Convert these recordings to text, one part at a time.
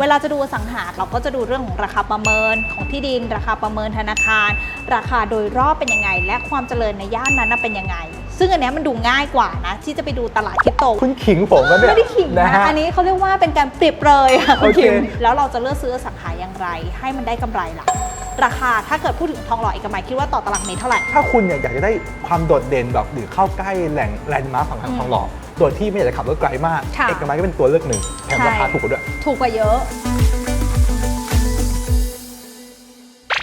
เวลาจะดูอสังหาเราก็จะดูเรื่องของราคาประเมินของที่ดิน ราคาประเมินธนาคาร ราคาโดยรอบเป็นยังไง และความเจริญในย่านนั้นน่ะเป็นยังไง ซึ่งอันเนี้ยมันดูง่ายกว่านะ ที่จะไปดูตลาดคริปโตคุณขิงผมก็เนี่ยไม่ได้ขิงนะฮอันนี้เขาเรียกว่าเป็นการเปรียบเลยค่ะคุณโอเคคิมแล้วเราจะเลือกซื้ออสังหาอย่างไร ให้มันได้กำไรล่ะราคาถ้าเกิดพูดถึงทองหล่อเอกมัยคิดว่าต่อตารางเมตรเท่าไหร่ ถ้าคุณเนี่ยอยากจะได้ความโดดเด่นแบบหรือเข้าใกล้แหล่งแลนด์มาร์คของทางอืมทองหล่อ โดยที่ไม่อยากจะขับรถไกลมาก ค่ะ เอกมัยก็เป็นตัวเลือกหนึ่งแถมใช่ราคาถูกกว่าด้วย ถูกกว่าเยอะ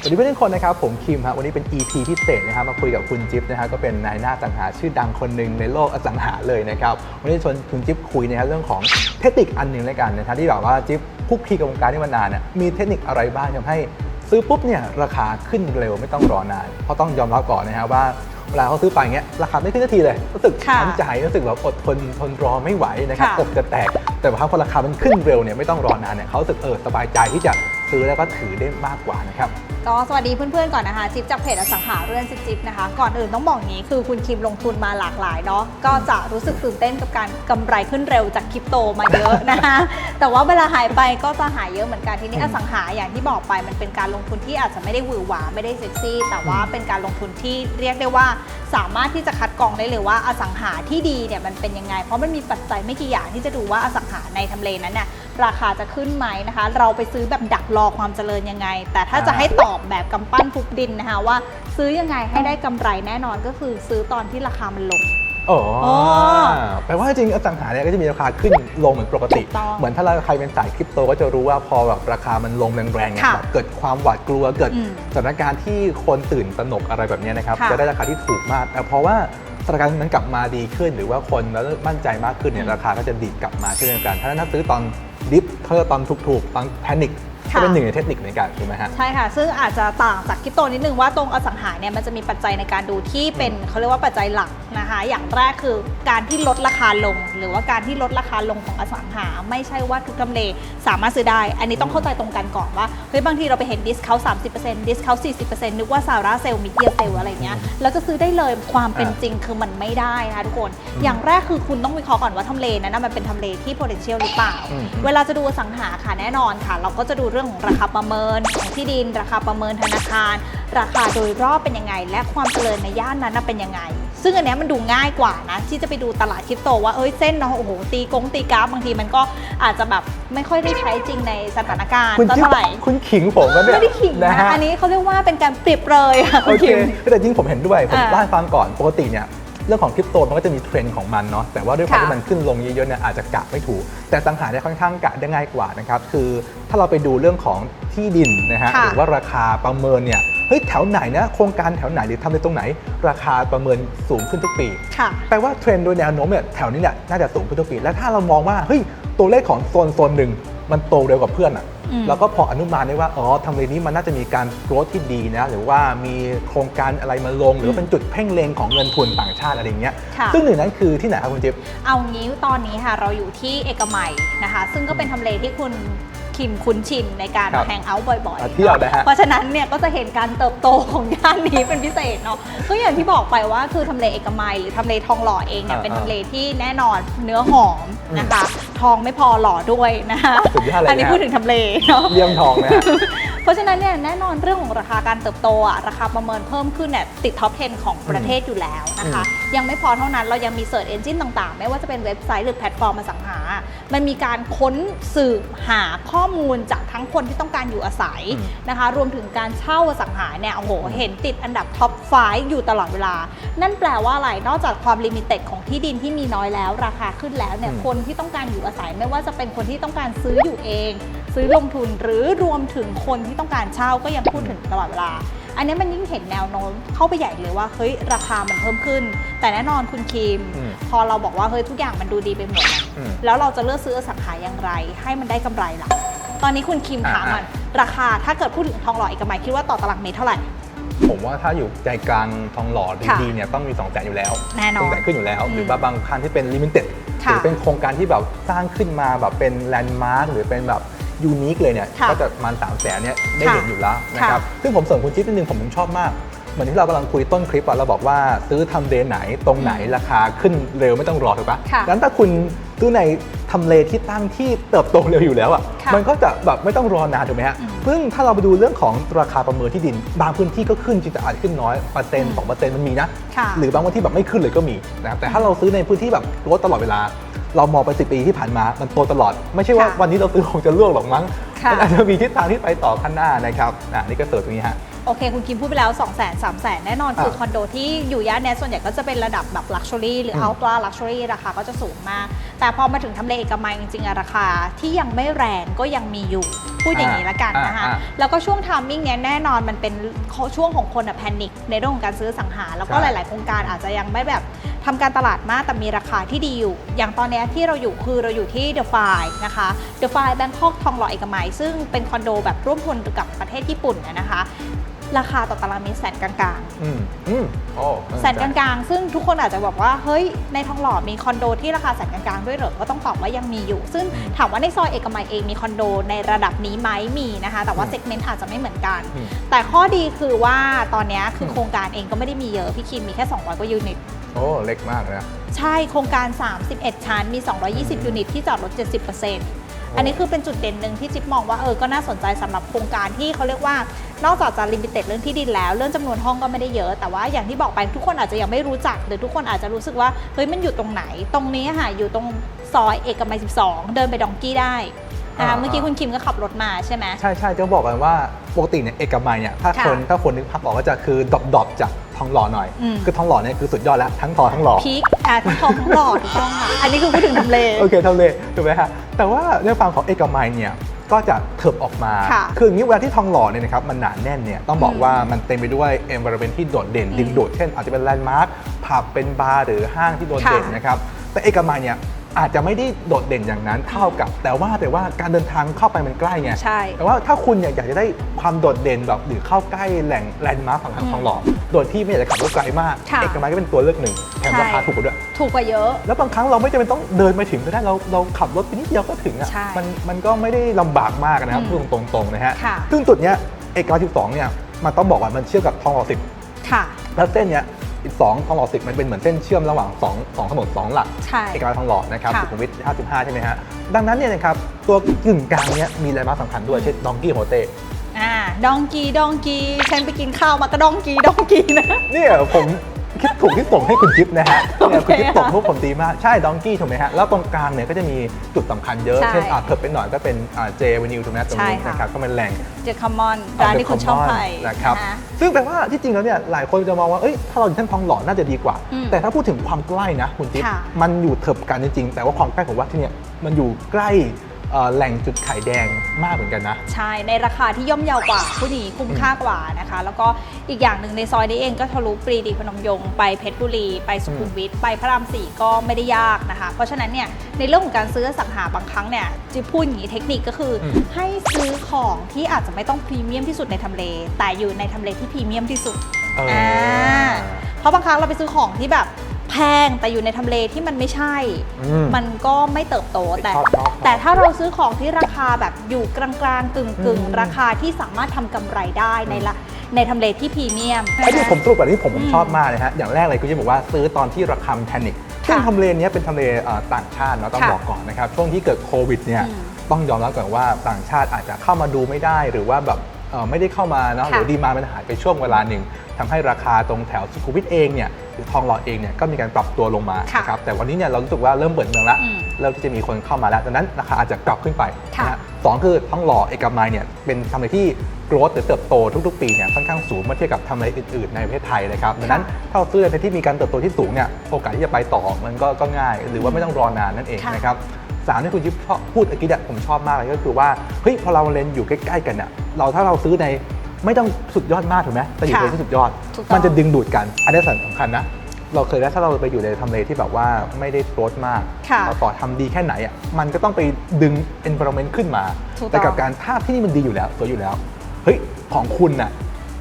สวัสดีเพื่อนทุกคนนะครับผมคิมครับวันนี้เป็น EP พิเศษนะครับมาคุยกับคุณจิ๊บนะฮะก็เป็นนายหน้าอสังหาชื่อดังคนหนึ่งในโลกอสังหาเลยนะครับวันนี้ชวนคุณจิ๊บคุยนะฮะเรื่องของเทคนิคอันหนึ่งแล้วกันนะฮะที่แบบว่าจิ๊บคลุกคลีกับวงการนี้มานานเนี่ยมีเทคนิคอะไรบ้างทำให้ ซื้อปุ๊บเนี่ยราคาขึ้นเร็วไม่ต้องรอนาน เพราะต้องยอมรับก่อนนะฮะว่า เวลาเขาซื้อไปอย่างเงี้ยราคาไม่ขึ้นทันทีเลยรู้สึกค่ะช้ำใจรู้สึกแบบอดทนทนรอไม่ไหวนะครับค่ะ อกจะแตกแต่ว่าพอราคามันขึ้นเร็วเนี่ยไม่ต้องรอนานเนี่ยเขารู้สึกเออสบายใจที่จะ ซื้อแล้วก็ถือได้มากกว่านะครับ ก็สวัสดีเพื่อนๆก่อนนะคะจิ๊บจากเพจอสังหาเรื่อนจิ๊บจิ๊บนะคะ ก่อนอื่นต้องบอกอย่างนี้คือคุณคิมลงทุนมาหลากหลายเนาะก็จะรู้สึกตื่นเต้นกับการกำไรขึ้นเร็วจากคริปโตมาเยอะนะคะแต่ว่าเวลาหายไปก็จะหายเยอะเหมือนกันทีนี้อือมสังหาอย่างที่บอกไปมันเป็นการลงทุนที่อาจจะไม่ได้หวือหวาไม่ได้เซ็กซี่ แต่ว่าเป็นการลงทุนที่เรียกได้ว่าสามารถที่จะคัดกรองได้เลยว่าอสังหาที่ดีเนี่ยมันเป็นยังไง เพราะมันมีปัจจัยไม่กี่อย่างที่จะดูว่าอสังหาในทำเลนั้นเนี่ย ราคาจะขึ้นไหมนะคะ เราไปซื้อแบบดักรอความเจริญยังไง แต่ถ้าจะให้ตอบแบบกำปั้นทุบดินนะคะว่า ซื้อยังไงให้ได้กำไรแน่นอนก็คือซื้อตอนที่ราคามันลง อ๋ออ๋อแปลว่าจริงๆอสังหาเนี่ยก็จะมีราคาขึ้นลงเหมือนปกติ ถูกต้องเหมือนถ้าเราใครเป็นสายคริปโตก็จะรู้ว่าพอแบบราคามันลงแรงๆเนี่ยค่ะแบบเกิดความหวาดกลัวเกิดอืมสถานการณ์ที่คนตื่นตระหนกอะไรแบบเนี้ยนะครับ ค่ะ จะได้ราคาที่ถูกมากแต่เพราะว่าสถานการณ์นั้นกลับมาดีขึ้น หรือว่าคนแล้วมั่นใจมากขึ้นเนี่ยอืมราคาก็จะดีดกลับมาเช่นเดียวกันถ้าถ้าซื้อตอน ดิฟเทอตอนถูกๆตอนแพนิค ก็ค่ะเป็นหนึ่งในเทคนิคในการถูกไหมฮะ ใช่ค่ะ ซึ่งอาจจะต่างจากคริปโตนิดนึงว่าตรงอสังหาเนี่ยมันจะมีปัจจัยในการดูที่เป็นเขาเรียกว่าปัจจัยหลักนะคะ อย่างแรกคือการที่ลดราคาลง หรือว่าการที่ลดราคาลงของอสังหา ไม่ใช่ว่าทุกทำเลสามารถซื้อได้ อันนี้ต้องเข้าใจตรงกันก่อนว่าเฮ้ยบางทีเราไปเห็นดิสเขา30%ดิสเขา40%นึกว่าซาร่าเซลมิเดียเซลอะไรเงี้ยแล้วจะซื้อได้เลยความเป็นจริงคือมันไม่ได้นะคะทุกคน อย่างแรกคือคุณต้องวิเคราะห์ก่อนว่าทำเลนั้นนะมันเป็นทำเลที่ potential หรือเปล่าอืมเวลาจะดูอสังหาค่ะแน่นอนค่ะ เราก็จะดูเรื่องของราคาประเมินของที่ดิน ราคาประเมินธนาคาร ราคาโดยรอบเป็นยังไง และความเจริญในย่านนั้นนะเป็นยังไง ซึ่งอันเนี้ยมันดูง่ายกว่านะที่จะไปดูตลาดคริปโตว่าเอ้ยเส้นเนาะโอ้โหตีกงตีกราฟบางทีมันก็อาจจะแบบไม่ค่อยได้ใช้จริงในสถานการณ์คุณสักจิ๊บเท่าไหร่คุณขิงผมก็เนี่ยไม่ได้ขิงนะฮอันนี้เขาเรียกว่าเป็นการเปรียบเลยค่ะคุโอณเคคิมแต่จริงผมเห็นด้วยผมอ่าเล่าให้ฟังก่อนปกติเนี่ย เรื่องของคริปโตมันก็จะมีเทรนด์ของมันเนาะแต่ว่าด้วยความค่ะที่มันขึ้นลงเยอะๆเนี่ยอาจจะกะไม่ถูก แต่สังหารเนี่ยค่อนข้างกะได้ง่ายกว่านะครับคือถ้าเราไปดูเรื่องของที่ดินนะฮะค่ะหรือว่าราคาประเมินเนี่ยเฮ้ยแถวไหนนะโครงการแถวไหนหรือทำในตรงไหน ราคาประเมินสูงขึ้นทุกปีค่ะแปลว่าเทรนด์โดยแนวโน้มเนี่ยแถวนี้เนี่ยน่าจะสูงขึ้นทุกปี และถ้าเรามองว่าเฮ้ยตัวเลขของโซนโซนหนึ่ง มันโตเร็วกว่าเพื่อนอะอืมแล้วก็พออนุมานได้ว่า อ๋อทำเลนี้มันน่าจะมีการโกรธที่ดีนะ หรือว่ามีโครงการอะไรมาลง หรือว่าเป็นจุดเพ่งเลงของเงินทุนต่างชาติอะไรอย่างเงี้ยค่ะซึ่งหนึ่งนั้นคือที่ไหนครับคุณจิ๊บเอางี้ตอนนี้ค่ะเราอยู่ที่เอกมัยนะคะ ซึ่งก็เป็นทำเลที่คุณ คิมคุ้นชินในการครับแฮงเอาท์บ่อยมาๆเที่ยวนะฮะ เพราะฉะนั้นเนี่ยก็จะเห็นการเติบโตของย่านนี้เป็นพิเศษเนาะก็อย่างที่บอกไปว่าคือทำเลเอกมัยหรือทำเลทองหล่อเองเนี่ยอ่าเป็นทำเลที่แน่นอนเนื้อหอมนะคะ ทองไม่พอหล่อด้วยนะคะสุดยอดเลยนะ อันนี้พูดถึงทำเลเนาะ เลี่ยมทองนะฮะ เพราะฉะนั้นเนี่ยแน่นอนเรื่องของราคาการเติบโตอะราคาประเมินเพิ่มขึ้นเนี่ยติดท็อป 10 ของประเทศอยู่แล้วนะคะ ยังไม่พอเท่านั้นเรายังมีเสิร์ชเอนจินต่างๆ ไม่ว่าจะเป็นเว็บไซต์หรือแพลตฟอร์มอสังหา มันมีการค้นสืบหาข้อมูลจากทั้งคนที่ต้องการอยู่อาศัยอืมนะคะ รวมถึงการเช่าอสังหาเนี่ยโอ้โหเห็นติดอันดับท็อปไฟอยู่ตลอดเวลา นั่นแปลว่าอะไรนอกจากความลิมิเต็ดของที่ดินที่มีน้อยแล้ว ราคาขึ้นแล้วเนี่ยอืมคนที่ต้องการอยู่อาศัยไม่ว่าจะเป็นคนที่ต้องการซื้ออยู่เอง ซื้อลงทุนหรือรวมถึงคนที่ต้องการเช่าก็ยังพูดถึงตลอดเวลา อันนี้มันยิ่งเห็นแนวโน้มเข้าไปใหญ่เลยว่าเฮ้ยราคามันเพิ่มขึ้น แต่แน่นอนคุณคิม อืมพอเราบอกว่าเฮ้ยทุกอย่างมันดูดีไปหมดอะอืมแล้วเราจะเลือกซื้ออสังหาอย่างไร ให้มันได้กำไรล่ะ ตอนนี้คุณคิมอ่า ถามมันราคาถ้าเกิดพูดถึงทองหล่อเอกมัยคิดว่าต่อตารางเมตรเท่าไหร่ ผมว่าถ้าอยู่ใจกลางทองหล่อค่ะดีๆเนี่ยต้องมี2องแสนอยู่แล้วแน่นอนสองแสนขึ้นอยู่แล้ว อืมหรือว่าบางคันที่เป็นลิมิเต็ดหค่ะรือเป็นโครงการที่แบบสร้างขึ้นมาแบบเป็นแลนด์มาร์คหรือเป็นแบบ ยูนิคเลยเนี่ยค่ะก็จะประมาณสามแสนเนี่ยได้ค่ะเห็นอยู่แล้วนะครับซึ่งผมเสริมคุณจิ๊บนิดนึงผมผมชอบมาก เหมือนที่เรากำลังคุยต้นคลิปอะเราบอกว่าซื้อทำเลไหนตรงไหนราคาขึ้นเร็วไม่ต้องรอถูกปะค่ะงั้นถ้าคุณซื้อในทำเลที่ตั้งที่เติบโตเร็วอยู่แล้วอะค่ะมันก็จะแบบไม่ต้องรอนานถูกไหมฮะอืมซึ่งถ้าเราไปดูเรื่องของราคาประเมินที่ดิน บางพื้นที่ก็ขึ้นจริงแต่อาจจะขึ้นน้อยเปอร์เซ็นต์สองเปอร์เซ็นต์มันมีนะ ค่ะ หรือบางวันที่แบบไม่ขึ้นเลยก็มีนะครับแต่ถ้าเราซื้อในพื้นที่แบบลดตลอดเวลา เรามองไปสิปีที่ผ่านมา มันโตตลอด ไม่ใช่ว่าค่ะวันนี้เราซื้อคงจะล่วงหรอกมั้ง ค่ะ มันอาจจะมีทิศทางที่ไปต่อข้างหน้านะครับอะนี่ก็เสริมตรงนี้ฮะ โอเค คุณคิมพูดไปแล้ว 2 0 0 0 0 0 3 0 0 0 0แน่นอน คืออะคอนโดที่อยู่ย่านเนี้ยส่วนใหญ่ก็จะเป็นระดับแบบ Luxury หรือม Ultra Luxury ราคาก็จะสูงมาก แต่พอมาถึงทำเลเอกมัยจริงๆอะราคาที่ยังไม่แรงก็ยังมีอยู่ พูดอย่างนี้ละกันนะคะอ่าอ่าแล้วก็ช่วงทามมิ่งเนี้ยแน่นอนมันเป็นช่วงของคนอะแพนิคในเรื่องของการซื้อสังหารแล้วก็ใช่หลาย ๆ โครงการอาจจะยังไม่แบบทำการตลาดมากแต่มีราคาที่ดีอยู่ อย่างตอนเนี้ยที่เราอยู่คือเราอยู่ที่ The f i นะคะ The f i Bangkok ทองหล่อเอกมัย ซึ่งเป็นคอนโดแบบร่วมทุนกับประเทศญี่ปุ่นนะนะคะ ราคาต่อตารางเมตรแสนกลางอืมอืมโอ้ๆแสนกลางๆ ซึ่งทุกคนอาจจะบอกว่า เฮ้ย ในทองหล่อมีคอนโดที่ราคาแสนกลางๆ ด้วยเหรอ ก็ต้องตอบว่ายังมีอยู่ ซึ่งถามว่าในซอยเอกมัยเองมีคอนโดในระดับนี้ไหมมีนะคะ แต่ว่าเซกเมนต์อาจจะไม่เหมือนกัน อืม แต่ข้อดีคือว่าตอนเนี้ยคืออมโครงการเองก็ไม่ได้มีเยอะ พี่คิมมีแค่ 200 กว่ายูนิต โอ้เล็กมากนะ ใช่ โครงการ 31 ชั้น มี 220 ยูนิต ที่จอดรถ 70%อันนี้คือเป็นจุดเด่นหนึ่งที่จิ๊บมองว่าเออ ก็น่าสนใจสำหรับโครงการที่เขาเรียกว่า นอกจากจะลิมิเต็ดเรื่องที่ดินแล้ว เรื่องจำนวนห้องก็ไม่ได้เยอะ แต่ว่าอย่างที่บอกไปทุกคนอาจจะยังไม่รู้จัก หรือทุกคนอาจจะรู้สึกว่าเฮ้ยมันอยู่ตรงไหน ตรงนี้ค่ะอยู่ตรงซอยเอกมัย 12 เดินไปดองกี้ได้นะคะอ่าเมื่อกี้คุณคิมก็ขับรถมาใช่ไหมใช่ใช่จะบอกกันว่าปกติเนี่ยเอกมัยเนี่ยถ้าค่ะคนถ้าคนนึกภาพออกก็จะคือดรอปดอปจากทองหล่อหน่อยอืมคือทองหล่อเนี่ยคือสุดยอดแล้วทั้งทองทั้งหล่อพีคอะทั้งทองทั้งหล่อถูกต้องค่ะอันนี้คือพูดถึงทำเลโอเคทำเลถูกไหมฮะแต่ว่าในฝั่งของเอกมัยเนี่ย ก็จะเถิบออกมา ค่ะคืออย่างนี้เวลาที่ทองหล่อเนี่ยนะครับมันหนาแน่นเนี่ยต้องบอกอืมว่ามันเต็มไปด้วย environment ที่โดดเด่นอืมดึงดูดเช่นอาจจะเป็นแลนด์มาร์คผับเป็นบาร์หรือห้างที่โดดเด่นค่ะ นะครับแต่เอกมัยเนี่ย อาจจะไม่ได้โดดเด่นอย่างนั้นเท่ากับ แต่ว่าแต่ว่าการเดินทางเข้าไปมันใกล้ไงใช่ แต่ว่าถ้าคุณอยากอยากจะได้ความโดดเด่นแบบหรือเข้าใกล้แหล่งแลนด์มาร์คของทางทองหล่อโดยที่ไม่อยากจะขับรถไกลมากค่ะ เอกมัยก็เป็นตัวเลือกหนึ่งแถมใช่ราคาถูกกว่าด้วย ถูกกว่าเยอะ แล้วบางครั้งเราไม่จำเป็นต้องเดินไปถึงก็ได้เราเราขับรถไปนิดเดียวก็ถึงอะใช่มันมันก็ไม่ได้ลำบากมากนะครับอืมพูดตรงๆนะฮะค่ะ ซึ่งจุดเนี้ยเอกมัย12เนี่ยมันต้องบอกว่ามันเชื่อมกับทองหล่อสิบค่ะ แล้วเส้นเนี้ย อีกสองทองหล่อสิบมันเป็นเหมือนเส้นเชื่อมระหว่างสองสองถนนสองหลักใช่ เอกมัยทองหล่อนะครับค่ะ สุขุมวิท55 ใช่ไหมฮะ ดังนั้นเนี่ยนะครับตัวกึ่งกลางเนี้ยมีแลนด์มาร์คสำคัญด้วยเช่นดองกี้โฮเต้อ่าดองกีดองกีฉันไปกินข้าวมาก็ดองกีดองกีนะ เนี่ยผม คิดถูกที่ส่งให้คุณจิ๊บนะฮะเนี่ยคุณจิ๊บโอเคส่งพวกผมดีมาก ใช่ดองกี้ถูกไหมฮะ แล้วตรงกลางเนี่ยก็จะมีจุดสำคัญเยอะ ใช่เช่นอะเถิบไปหน่อยก็เป็นเจเวนิวถูกไหมตรงนี้ใช่ค่ะ นะครับก็เป็นแหล่ง เจอคัมมอนร้านที่คุณชอบไป นะครับนะคะซึ่งแปลว่าที่จริงแล้วเนี่ยหลายคนจะมองว่าเอ้ยถ้าเราอยู่ท่านทองหล่อน่าจะดีกว่า อืมแต่ถ้าพูดถึงความใกล้นะคุณจิ๊บค่ะ มันอยู่เถิบกันจริงๆแต่ว่าความใกล้ของวัดที่เนี่ยมันอยู่ใกล้เอ่อ แหล่งจุดไข่แดงมากเหมือนกันนะ ใช่ ในราคาที่ย่อมเยาวกว่าผู้นี้คุ้มค่ากว่านะคะ แล้วก็อีกอย่างหนึ่งในซอยนี้เองก็ทะลุปรีดีพนมยงค์ไปเพชรบุรี ไปสุขุมวิทไปพระรามสี่ก็ไม่ได้ยากนะคะ เพราะฉะนั้นเนี่ยในเรื่องของการซื้ออสังหาบางครั้งเนี่ยจะพูดอย่างนี้เทคนิคก็คืออมให้ซื้อของที่อาจจะไม่ต้องพรีเมียมที่สุดในทำเล แต่อยู่ในทำเลที่พรีเมียมที่สุดเออออ่าเพราะบางครั้งเราไปซื้อของที่แบบแพงแต่อยู่ในทำเลที่มันไม่ใช่ อืมมันก็ไม่เติบโตแต่ ชอบชอบแต่ถ้าเราซื้อของที่ราคาแบบอยู่กลางๆกึ่งอืๆมราคาที่สามารถทำกำไรได้ในละในทำเลที่พรีเมียม ไอ้ที่ผมสรุปแบบนี้ผมผมอืมชอบมากเลยฮะ อย่างแรกเลยคุณจะบอกว่าซื้อตอนที่ราคามันแพนิคซึ่งค่ะทำเลเนี้ยเป็นทำเลเอ่อต่างชาติเนาะต้องค่ะบอกก่อนนะครับ ช่วงที่เกิดโควิดเนี่ยอืมต้องยอมรับก่อนว่าต่างชาติอาจจะเข้ามาดูไม่ได้ หรือว่าแบบเอ่อ ไม่ได้เข้ามาเนาะหค่ะรือดีมามันหายไปช่วงเวลาหนึ่งทำให้ราคาตรงแถวสุขุมวิทเองเนี่ยหรือทองหล่อเองเนี่ยก็มีการปรับตัวลงมาค่ะนะครับแต่วันนี้เนี่ยเรารู้สึกว่าเริ่มเปิดเมืองแล้วอืมเริ่มที่จะมีคนเข้ามาแล้วดังนั้นราคาอาจจะกลับขึ้นไปค่ะนะฮะสองคือทองหล่อเอกมัยเนี่ยเป็นทำเลที่โกรธหรือเติบโตทุกๆ ปีเนี่ยค่อนข้างสูงเมื่อเทียบกับทำเลอื่นๆในประเทศไทยนะครับดังนั้นถ้าเราซื้อในที่มีการเติบโตที่สูงเนี่ยโอกาสที่จะไปต่อมันก็ก็ง่าย หรือว่าไม่ต้องรอนานนั่นเองค่ะนะครับ สามที่คุณยิบชอบพูดเมื่อกี้เนี่ยผมชอบมากเลยก็คือว่าเฮ้ยพอเราเลนอยู่ใกล้ๆกันเนี่ยเราถ้าเราซื้อในไม่ต้องสุดยอดมากถูกไหมแต่อยู่ค่ะในที่สุดยอดถูกต้องมันจะดึงดูดกันอันนี้สำคัญนะเราเคยได้ถ้าเราไปอยู่ในทำเลที่แบบว่าไม่ได้โกรธมากค่ะเราต่อทำดีแค่ไหนอะมันก็ต้องไปดึง environment ขึ้นมาถูกต้องแต่กับการถ้าที่นี่มันดีอยู่แล้วสวยอยู่แล้วเฮ้ยของคุณน่ะ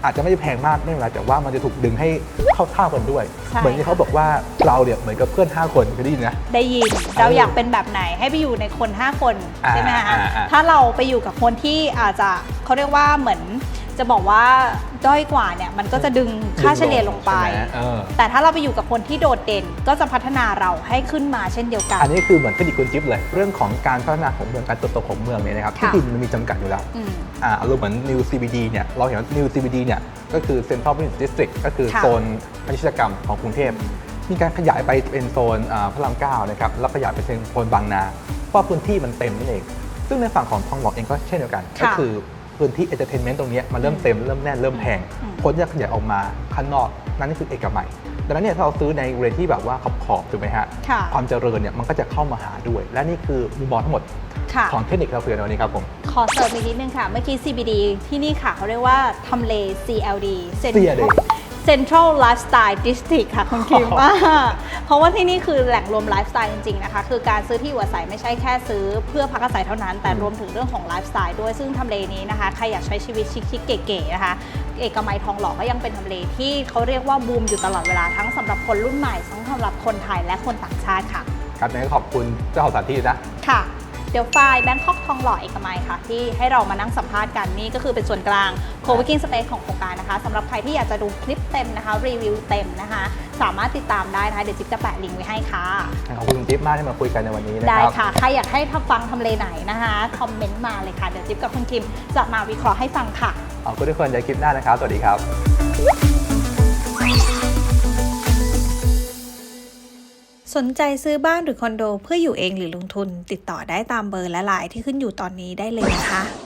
อาจจะไม่ได้แพงมากไม่เป็นไรแต่ว่ามันจะถูกดึงให้เข้าท่ากันด้วย ใช่ เหมือนที่เขาบอกว่าเราเนี่ยเหมือนกับเพื่อน 5 คนเคยได้ยินนะ ได้ยินเราอยากเป็นแบบไหนให้ไปอยู่ในคน 5 คนอ่าใช่ไหมอ่าคะอ่า ถ้าเราไปอยู่กับคนที่อาจจะเขาเรียกว่าเหมือน จะบอกว่าด้อยกว่าเนี่ยมันก็จะดึงค่าเฉลี่ยลงไป ใช่หมเออแต่ถ้าเราไปอยู่กับคนที่โดดเด่นก็จะพัฒนาเราให้ขึ้นมาเช่นเดียวกัน อันนี้คือเหมือนเทคนิคคุณจิ๊บเลย เรื่องของการพัฒนาของเมืองการเติบโตของเมืองเนี่ยนะครับที่ค่ะดินมันมีจำกัดอยู่แล้วอืม อ่าอารมณ์เหมือน New CBD เนี่ยเราเห็นว่า New CBD เนี่ยก็คือ Central Business District ก็คือค่ะ โซนพาณิชยกรรมของกรุงเทพมีการขยายไปเป็นโซนอ่าพระรามเก้านะครับแล้วขยายไปเป็นโซนบางนาเพราะพื้นที่มันเต็มนั่นเอง ซึ่งในฝั่งของทองหล่อเองก็เช่นเดียวกันค่ะก็คือ พื้นที่ entertainment ตรงเนี้ยมันเริ่มเต็มเริ่มแน่นเริ่มแพงอืมคนจะขยายออกมาข้างนอกนั่นนี่คือเอกมัยดังนั้นเนี่ยถ้าเราซื้อในเรนที่แบบว่าขอบๆถูกไหมฮะค่ะความเจริญเนี่ยมันก็จะเข้ามาหาด้วย และนี่คือมุมมองทั้งหมดค่ะของเทคนิคเราคุยกันในวันนี้ครับผม ขอเสริมอีกนิดนึงค่ะ เมื่อกี้ CBD ที่นี่ค่ะเขาเรียกว่าทำเล CLD CLD Central Lifestyle District ค่ะคุณคิมอ่าเพราะว่าที่นี่คือแหล่งรวมไลฟ์สไตล์จริงๆนะคะ คือการซื้อที่อยู่อาศัยไม่ใช่แค่ซื้อเพื่อพักอาศัยเท่านั้น แต่อืมรวมถึงเรื่องของไลฟ์สไตล์ด้วยซึ่งทำเลนี้นะคะ ใครอยากใช้ชีวิตชิคๆเก๋ๆนะคะ เอกมัยทองหล่อก็ยังเป็นทำเลที่เขาเรียกว่าบูมอยู่ตลอดเวลาทั้งสำหรับคนรุ่นใหม่ทั้งสำหรับคนไทยและคนต่างชาติค่ะครับงั้นก็ขอบคุณเจ้าของสถานที่นะค่ะ เดี๋ยวไฟล์แบงคอกทองหล่อเอกมัยค่ะ ที่ให้เรามานั่งสัมภาษณ์กันนี่ก็คือเป็นส่วนกลาง co-working space ของโครงการนะคะสำหรับใครที่อยากจะดูคลิปเต็มนะคะ รีวิวเต็มนะคะ สามารถติดตามได้นะคะ เดี๋ยวจิ๊บจะแปะลิงก์ไว้ให้ค่ะขอบคุณคุณจิ๊บมากที่มาคุยกันในวันนี้นะได้ครับค่ะ ใครอยากให้ทำฟังทำเลไหนนะคะคอมเมนต์มาเลยค่ะเดี๋ยวจิ๊บกับคุณคิมจะมาวิเคราะห์ให้ฟังค่ะขอบคุณทุกคนเจอคลิปหน้านะครับ สวัสดีครับ สนใจซื้อบ้านหรือคอนโดเพื่ออยู่เองหรือลงทุน ติดต่อได้ตามเบอร์และไลน์ที่ขึ้นอยู่ตอนนี้ได้เลยนะคะ